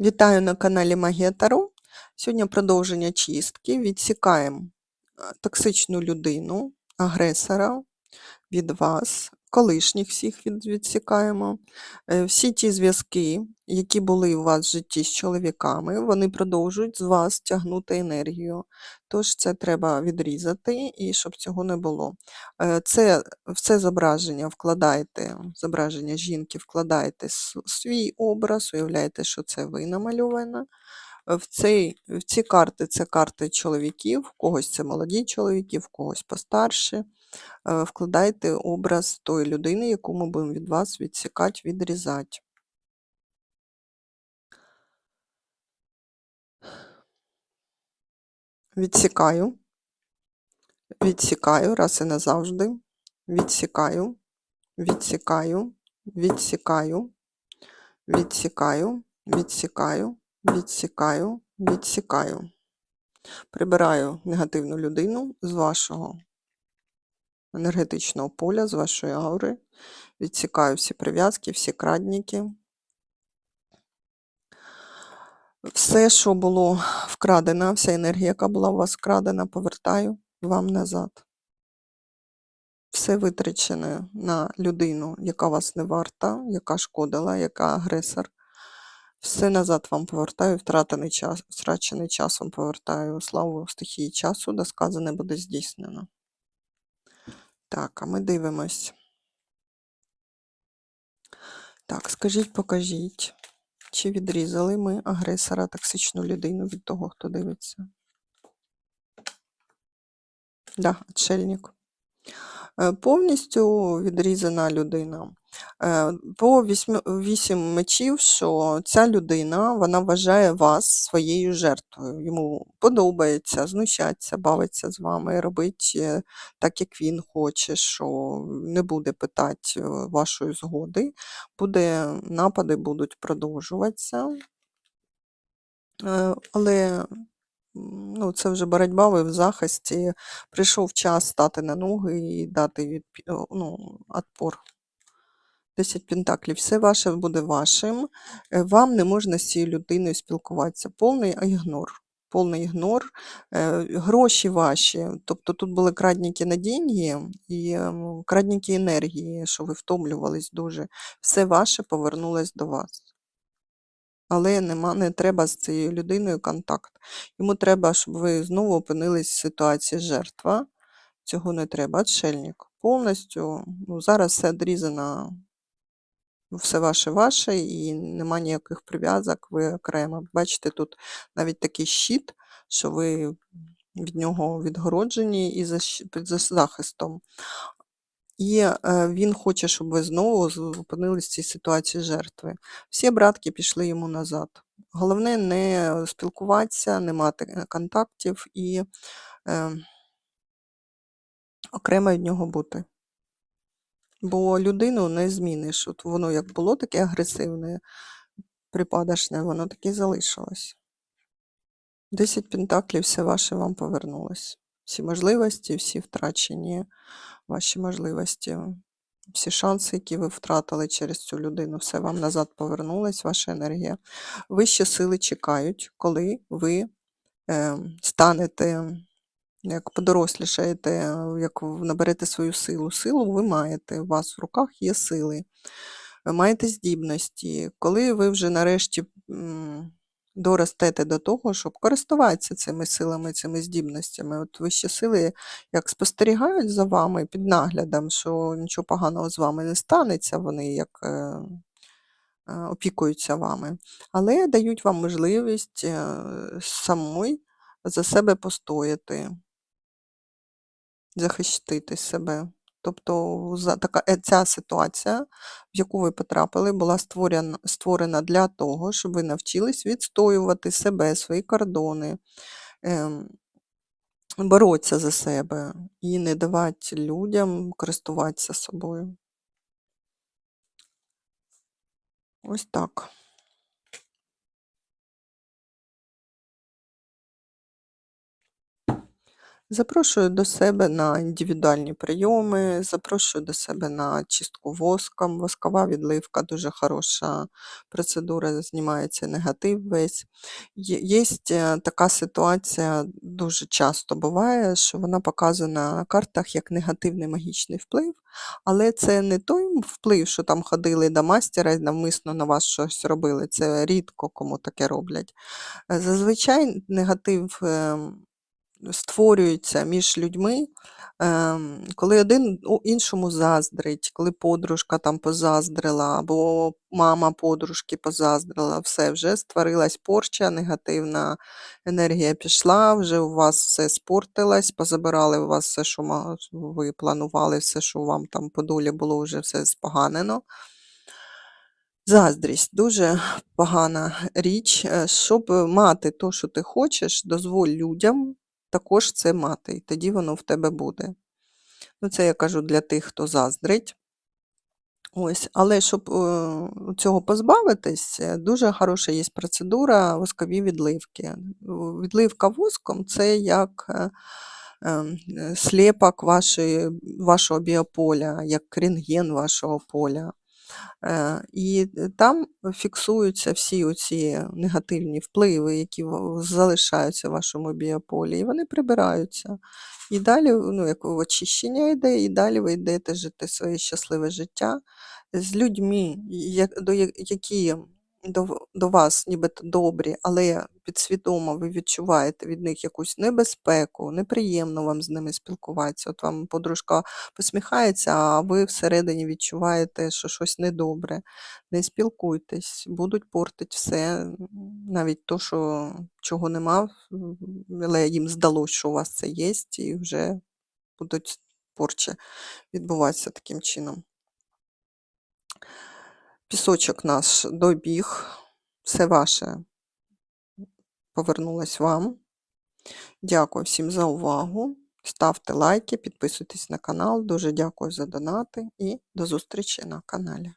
Вітаю на каналі Магія Таро. Сьогодні продовження чистки. Відсікаємо е, токсичну людину, агресора від вас, колишніх всіх відсікаємо. Е, Всі ті зв'язки, які були у вас в житті з чоловіками, вони продовжують з вас тягнути енергію. Тож це треба відрізати і щоб цього не було. Е, Це в це зображення вкладаєте, зображення жінки вкладаєте свій образ, уявляєте, що це ви намальована. Е, В, цей, в ці карти це карти чоловіків, в когось це молоді чоловіки, в когось постарші. Е, Вкладайте образ тої людини, яку ми будемо від вас відсікати, відрізати. Відсікаю. Відсікаю раз і назавжди. Відсікаю, відсікаю, відсікаю, відсікаю, відсікаю, відсікаю, відсікаю. Прибираю негативну людину з вашого енергетичного поля, з вашої аури. Відсікаю всі прив'язки, всі крадніки. Все, що було вкрадено, вся енергія, яка була у вас вкрадена, повертаю вам назад. Все витрачене на людину, яка вас не варта, яка шкодила, яка агресор. Все назад вам повертаю, втратений час, втрачений час вам повертаю. Славу стихії часу, де сказане буде здійснено. Так, а ми дивимось. Так, скажіть, покажіть, чи відрізали ми агресора, токсичну людину від того, хто дивиться? Да, отшельник. Е, Повністю відрізана людина. Е, По вісім мечів, що ця людина вона вважає вас своєю жертвою. Йому подобається знущатися, бавиться з вами, робить е, так, як він хоче, що не буде питати е, вашої згоди. Буде, напади будуть продовжуватися. Але ну, це вже боротьба, ви в захисті. Прийшов час стати на ноги і дати відпі- ну, отпор. 10 пентаклів, все ваше буде вашим. Е, Вам не можна з цією людиною спілкуватися. Повний ігнор. Повний ігнор. Е, Гроші ваші. Тобто тут були крадніки на деньги і ем, крадніки енергії, що ви втомлювались дуже. Все ваше повернулось до вас. Але нема, не треба з цією людиною контакт. Йому треба, щоб ви знову опинились в ситуації жертва. Цього не треба. Отшельник. Повністю. Ну, зараз все відрізано все ваше ваше і нема ніяких прив'язок, ви окремо. Бачите, тут навіть такий щит, що ви від нього відгороджені і під зас- захистом. І е, він хоче, щоб ви знову з- в цій ситуації жертви. Всі братки пішли йому назад. Головне не спілкуватися, не мати е, контактів і е, окремо від нього бути. Бо людину не зміниш. От воно як було таке агресивне, припадашне, воно таке залишилось. 10 пентаклів, все ваше вам повернулось. Всі можливості, всі втрачені ваші можливості, всі шанси, які ви втратили через цю людину, все вам назад повернулось, ваша енергія. Вищі сили чекають, коли ви е, станете, як подорослішаєте, е, як наберете свою силу. Силу ви маєте, у вас в руках є сили, ви маєте здібності. Коли ви вже нарешті доростете до того, щоб користуватися цими силами, цими здібностями. От вищі сили як спостерігають за вами під наглядом, що нічого поганого з вами не станеться, вони як е, е, опікуються вами, але дають вам можливість самой за себе постояти, захистити себе. Тобто за така, е, ця ситуація, в яку ви потрапили, була створена, створена для того, щоб ви навчились відстоювати себе, свої кордони, ем, боротися за себе і не давати людям користуватися собою. Ось так. Запрошую до себе на індивідуальні прийоми, запрошую до себе на чистку воском. Воскова відливка дуже хороша процедура, знімається негатив весь. Є е, така ситуація дуже часто буває, що вона показана на картах як негативний магічний вплив, але це не той вплив, що там ходили до мастера і навмисно на вас щось робили. Це рідко кому таке роблять. Е, Зазвичай негатив ем, створюється між людьми, ем, коли один іншому заздрить, коли подружка там позаздрила, або мама подружки позаздрила, все, вже створилась порча, негативна енергія пішла, вже у вас все спортилось, позабирали у вас все, що ви планували, все, що вам там по долі було, вже все споганено. Заздрість дуже погана річ. Е, Щоб мати те, що ти хочеш, дозволь людям також це мати, і тоді воно в тебе буде. Ну, це я кажу для тих, хто заздрить. Ось, але щоб е, цього позбавитись, е, дуже хороша є процедура воскові відливки. Відливка воском це як е, ем, сліпок вашої, вашого біополя, як рентген вашого поля. Е, І там фіксуються всі оці негативні впливи, які залишаються в вашому біополі, і вони прибираються. І далі, ну, як очищення йде, і далі ви йдете жити своє щасливе життя з людьми, до які до, до вас нібито добрі, але підсвідомо ви відчуваєте від них якусь небезпеку, неприємно вам з ними спілкуватися. От вам подружка посміхається, а ви всередині відчуваєте, що щось недобре. Не спілкуйтесь, будуть портити все, навіть то, що чого нема, але їм здалося, що у вас це є, і вже будуть порчі відбуватися таким чином. Пісочок наш добіг, все ваше повернулось вам. Дякую всім за увагу. Ставте лайки, підписуйтесь на канал. Дуже дякую за донати і до зустрічі на каналі.